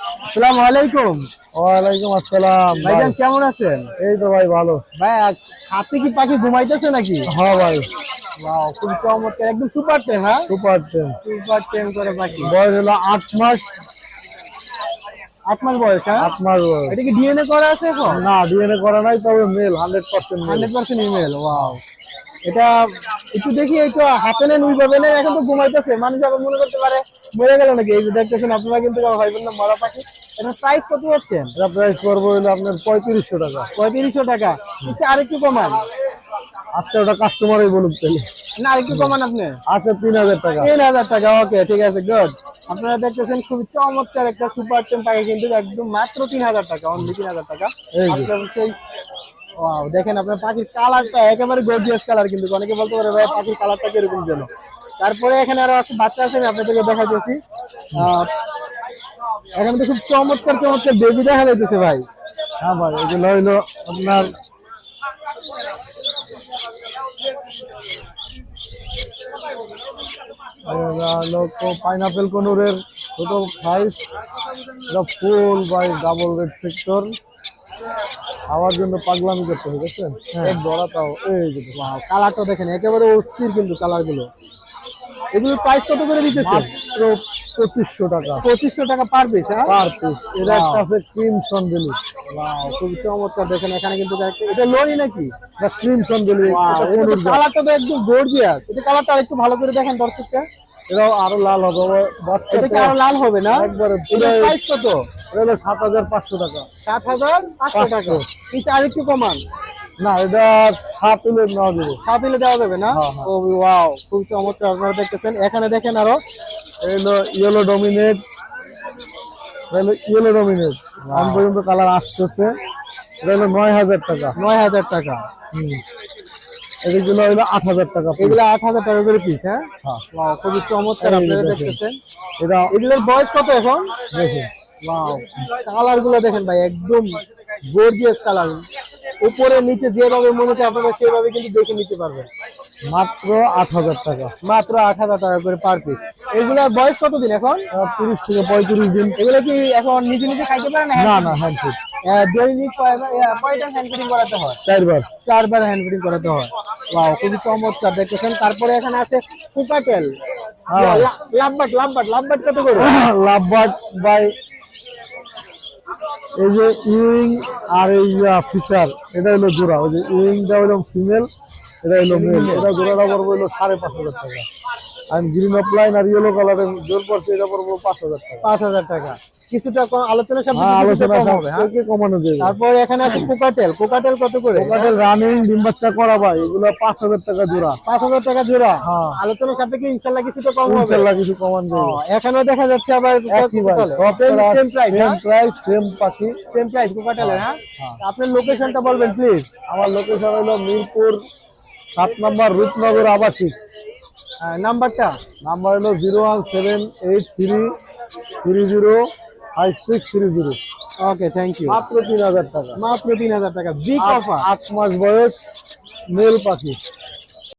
আসসালামু আলাইকুম। ওয়ালাইকুম আসসালাম। ভাইজান কেমন আছেন? এই তো ভাই ভালো। ভাই হাতে কি পাখি ঘুমাইতেছে নাকি? হ্যাঁ ভাই। ওয়াও খুব চমৎকার। একদম সুপার টেম হ্যাঁ? সুপার টেন সুপার টেম করে পাখি। বয়স হলো আট মাস। আট মাস বয়স হ্যাঁ? আট মাস বয়স। এটা কি ডিএনএ করা আছে এখন? না ডিএনএ করা নাই তবে male hundred percent hundred percent email wow এটা একটু দেখি একটু হাতে নেন উই পাবেন এখন তো ঘুমাইতেছে মানুষ আবার মনে করতে পারে মরে গেল নাকি? এই যে দেখতেছেন আপনারা কিন্তু ভাইবেন না মরা পাখি এটা প্রাইস কত হচ্ছেন এটা প্রাইস হলো আপনার পঁয়ত্রিশশো টাকা। পঁয়ত্রিশশো টাকা। একটু আরেকটু কমান। আজকে ওটা কাস্টমারই বলুক তাহলে। না আরেকটু কমান আপনি। আজকে তিন হাজার টাকা। তিন হাজার টাকা ওকে ঠিক আছে গুড আপনারা দেখতেছেন খুবই চমৎকার একটা সুপার টেম পাখি কিন্তু একদম মাত্র তিন হাজার টাকা অনলি তিন হাজার টাকা। আপনার সেই ওয়াও দেখেন আপনার পাখির কালারটা একেবারে গর্জিয়াস কালার কিন্তু অনেকে বলতে পারে ভাই পাখির কালারটা কীরকম যেন। তারপরে এখানে আরও একটা বাচ্চা আছে, আমি আপনাদেরকে দেখা যাচ্ছি এখানে তো খুব চমৎকার চমৎকার বেবি দেখা যাইতেছে ভাই। হ্যাঁ ভাই, এগুলো হইল আপনার পাইনাপেল কনুরের ছোট size full by double red সেক্টর খাওয়ার জন্য পাগলামি করতে হবে বড়াটাও এই যে কালারটা দেখেন একেবারে অস্থির কিন্তু কালারগুলো এগুলো প্রাইস কত করে দিতেছে? মাত্র পঁচিশশো টাকা। পঁচিশশো টাকা পার পিস হ্যাঁ? পার পিস এটা একটা আছে ক্রিমসন বেলি খুব চমৎকার দেখেন এখানে কিন্তু এটা লরি নাকি? ক্রিমসন বেলি কালারটা তো একদম গর্জিয়াস এটা কালারটা আরেকটু ভালো করে দেখেন দর্শকটা এটাও আরও লাল হবে বাচ্চা আরও লাল হবে না? একবারে প্রাইস কত? এটা হলো সাত হাজার পাঁচশো টাকা। সাত হাজার পাঁচশো টাকা। এটা আরেকটু কমান। না এটা সাত হলে নেওয়া যাবে। সাত হলে দেওয়া যাবে না। ও ওয়াও খুব চমৎকার আপনারা দেখতেছেন। এখানে দেখেন আরও। এই হলো ইয়েলো ডমিনেট হলো ইয়েলো ডমিনেট আম পর্যন্ত কালার আসতেছে। এটা হলো নয় হাজার টাকা। নয় হাজার টাকা। হুম। এগুলো হলো আট হাজার টাকা। এগুলো আট হাজার টাকা করে পিস হ্যাঁ? হ্যাঁ। খুবই চমৎকার আপনারা দেখতেছেন। এটা এগুলোর বয়স কত এখন? দেখুন। কালারগুলো দেখেন ভাই একদম গর্জিয়াস কালার উপরে নিচে যেভাবে মনে হচ্ছে আপনারা সেভাবে কিন্তু দেখে নিতে পারবেন। মাত্র আট হাজার টাকা। মাত্র আট হাজার টাকা করে পার পিস এগুলোর বয়স কতদিন এখন? তিরিশ থেকে পঁয়ত্রিশ দিন। এগুলো কি এখন নিজে নিজে খাইতে পারে না না না হ্যান্ড ফিট দৈনিক কয়টা হ্যান্ড ফিটিং করাতে হয়? চারবার। চারবার হ্যান্ড ফিটিং করাতে হয়। ওয়াও খুবই চমৎকার। দেখতেছেন তারপরে এখানে আছে কুকাটেল হ্যাঁ। লাভবাট লাভবাট লাভবাট কত করে? লাভ বার্ড বাই এই যে ইউইং আর এই ফিচার এটা হলো জোড়া, ওই যে হলো ফিমেল এটা হলো মেল এটা জোড়াটা হলো সাড়ে পাঁচ হাজার টাকা। আর গ্রিন অফলাইন আর ইয়েলো কালারের জোর পড়ছে এটা পড়ব পাঁচ হাজার টাকা। পাঁচ হাজার টাকা। কিছুটা আলোচনা সব হ্যাঁ আলোচনা হবে হ্যাঁ? সবকে কমানো যাবে। তারপর এখানে আছে কোকাটেল কোকাটেল কত করে? ওখানে রানিং ডিম বাচ্চা করা ভাই এগুলো পাঁচ হাজার টাকা জোড়া। পাঁচ হাজার টাকা জোড়া? হ্যাঁ। আলোচনা সাপেক্ষে ইনশাল্লাহ কিছুটা কম হবে। ইনশাল্লাহ কিছু কমান যাবে। এখানেও দেখা যাচ্ছে আবার same price same price same পাখি। সেম প্রাইস কোকাটেলের হ্যাঁ? আপনার লোকেশনটা বলবেন প্লিজ আমার লোকেশন হলো মিরপুর সাত নম্বর রূপনগর আবাসিক। নাম্বারটা? নাম্বার হলো zero one seven eight three three zero five six three zero. Okay thank you মাত্র তিন হাজার টাকা। মাত্র তিন হাজার টাকা। বিগ অফার আট মাস বয়স মেল পাখি।